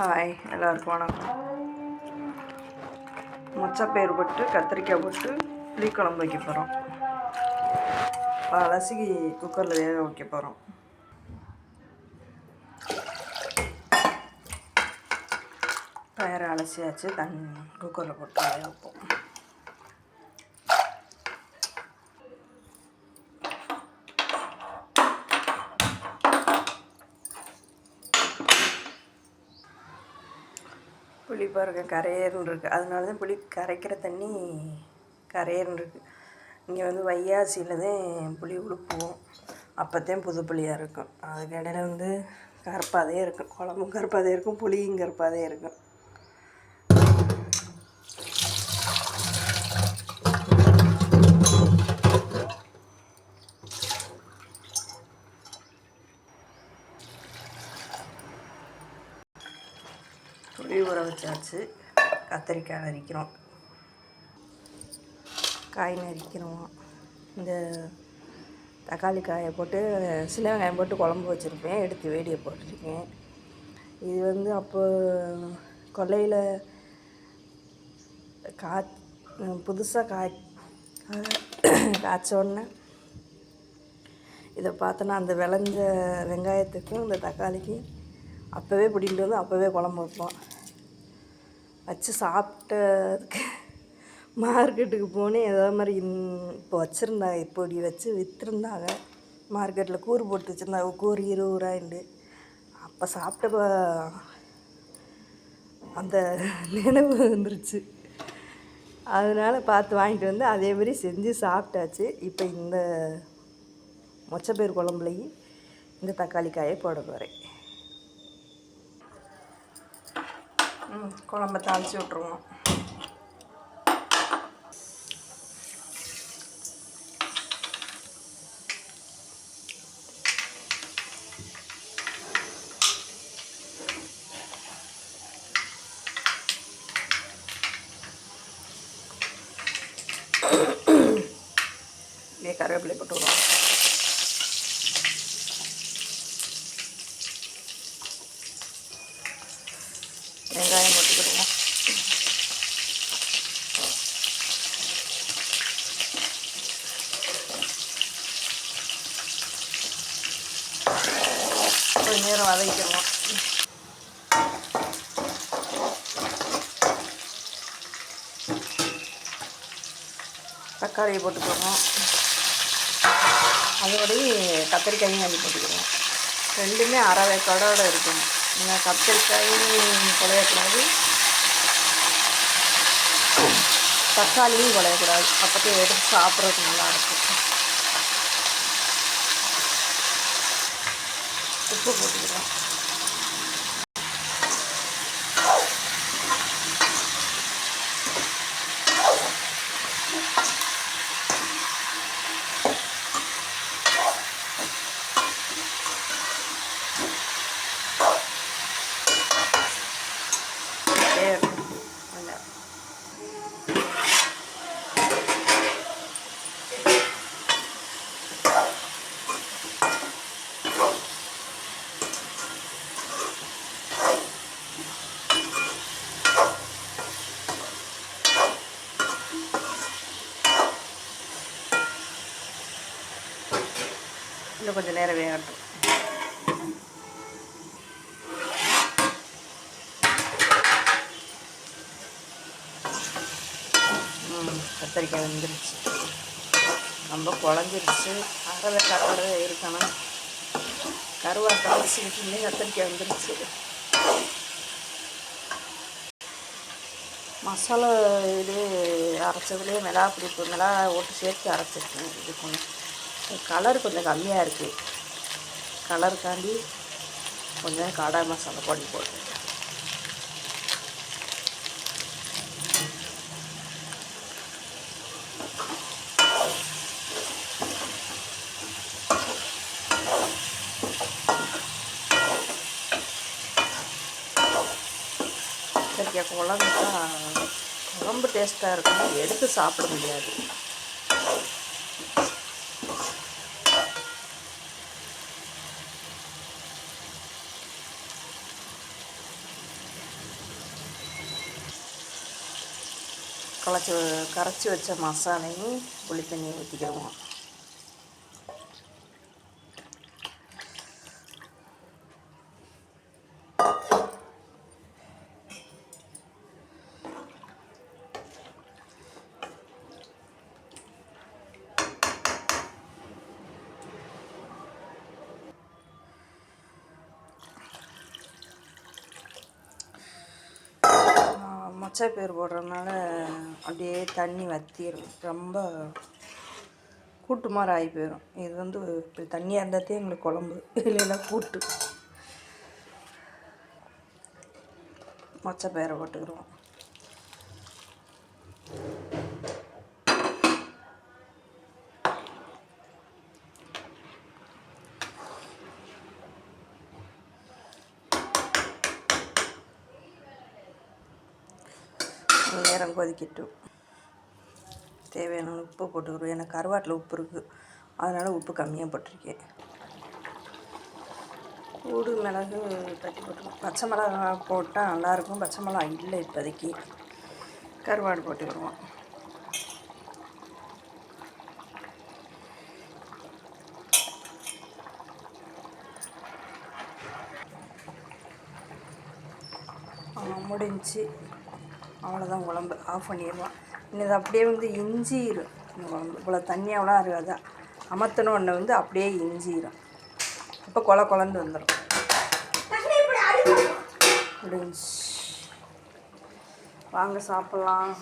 Hi எல்லாருக்கும் வணக்கம். மொச்சப்பயிர் போட்டு கத்திரிக்காய் போட்டு புளிக்குழம்பு வைக்க போகிறோம் அலசிக்கு குக்கரில் வேக வைக்க போகிறோம் பயிரை அலசியாச்சு தண்ணி குக்கரில் போட்டு வேக வைப்போம். புளி பாருங்க கரையேறுன்னு இருக்குது அதனால தான் புளி கரைக்கிற தண்ணி கரையேறுன்னு இருக்குது இங்கே வந்து வையாசியில் தான் புளி உழுப்புவோம். அப்போத்தையும் புது புளியாக இருக்கும். அதுக்கு இடையில வந்து கருப்பாதே இருக்கும். குழம்பும் கருப்பாதே இருக்கும் புளியும் கருப்பாதே இருக்கும் புளி ஊற வச்சாச்சு. கத்திரிக்காய் நறுக்கிறோம் காய் நறுக்கிறோம் இந்த தக்காளி காயை போட்டு சில வெங்காயம் போட்டு குழம்பு வச்சுருப்பேன். எடுத்து வேடியை போட்டிருக்கேன். இது வந்து அப்போ கொல்லையில் கா புதுசாக காய் காய்ச்ச உடனே இதை பார்த்தோன்னா அந்த விளைஞ்ச வெங்காயத்துக்கும் இந்த தக்காளிக்கும் அப்போவே பிடிக்கிட்டு வந்து அப்போவே குழம்பு வைப்போம். வச்சு சாப்பிட்டதுக்கு மார்க்கெட்டுக்கு போனேன். ஏதோ மாதிரி இன்- இப்போ வச்சுருந்தாங்க இப்படி வச்சு விற்றுருந்தாங்க மார்க்கெட்டில் கூறு போட்டு வச்சுருந்தாங்க. கூறு இருபது ரூபாய்ண்டு. அப்போ சாப்பிட்ட அந்த நினைவு வந்துருச்சு. அதனால் பார்த்து வாங்கிட்டு வந்து அதே மாதிரி செஞ்சு சாப்பிட்டாச்சு. இப்போ இந்த மொச்சப்பயிர் குழம்புலையும் இந்த தக்காளி காயை போட போகிறேன் குழம்ப தாளித்து விட்ருவோம் கருவேப்பிலை போட்டு விடுவோம் வெங்காயம் போட்டுக்கிடுவோம் கொஞ்ச நேரம் வதக்கிடுவோம். தக்காளியை போட்டுக்கிடுவோம் அதோடய கத்திரிக்காயும் அள்ளி போட்டுக்கிறோம் ரெண்டுமே அரை வேக்காடோட இருக்கணும். இந்த கத்திரிக்காயும் குழையக்கூடாது. தக்காளியும் குழையக்கூடாது. அப்போதான் எடுத்து சாப்பிட்றதுக்கு நல்லாயிருக்கும் உப்பு போட்டுக்கிறோம் அப்படியே இன்னும் கொஞ்சம் நேரம் வேகட்டும். ம், கத்திரிக்காய் வந்துருச்சு. ரொம்ப குழஞ்சிருச்சு. அரை கரோட இருக்கணும். கருவாட்டை சின்ன கத்திரிக்காய் வந்துருச்சு. மசாலா இது அரைச்சதுலேயே மிளகா பிடிப்பு மிளகா ஓட்டு சேர்த்து அரைச்சிருக்கேன் இது கொஞ்சம் கலர் கொஞ்சம் கம்மியாக இருக்குது கலருக்காண்டி கொஞ்சம் காடா மசாலா பொடி போட்டுருக்கேன் குழம்பு குழம்புக்கா குழம்பு டேஸ்ட்டாக இருக்கும். எடுத்து சாப்பிட முடியாது. തിളച്ച് കറച്ച് വെച്ച മസാലയും പുളിത്തന്നെയും ഒത്തിക്കണം மொச்சை பேர் போடுறதுனால அப்படியே தண்ணி வற்றிடும் ரொம்ப கூட்டு மாதிரி ஆகி போயிடும் இது வந்து இப்படி தண்ணியாக இருந்தாத்தே எங்களுக்கு குழம்பு. இல்லைன்னா கூட்டு. மொச்சை பேரை போட்டுக்கிறோம் நேரம் கொதிக்கட்டும். தேவையான உப்பு போட்டுக்கிறோம். ஏன்னா கருவாட்டில் உப்பு இருக்குது அதனால் உப்பு கம்மியாக போட்டிருக்கேன். கூடு மிளகு தட்டி போட்டுருவோம் பச்சை மிளகா போட்டால் நல்லாயிருக்கும். பச்சை மிளகா இல்லை இப்போதைக்கு. கருவாடு போட்டுக்கிடுவோம் முடிஞ்சு. அவ்வளோதான் குழம்பு ஆஃப் பண்ணிடலாம் இன்னும் இது அப்படியே வந்து இஞ்சிரும். இந்த குழம்பு இவ்வளோ தண்ணியாவெலாம் இருக்காது அமர்த்தின ஒன்று வந்து அப்படியே இஞ்சிரும். அப்போ கொல கொலந்து வந்துடும் முடிஞ்சு வாங்க சாப்பிட்லாம்.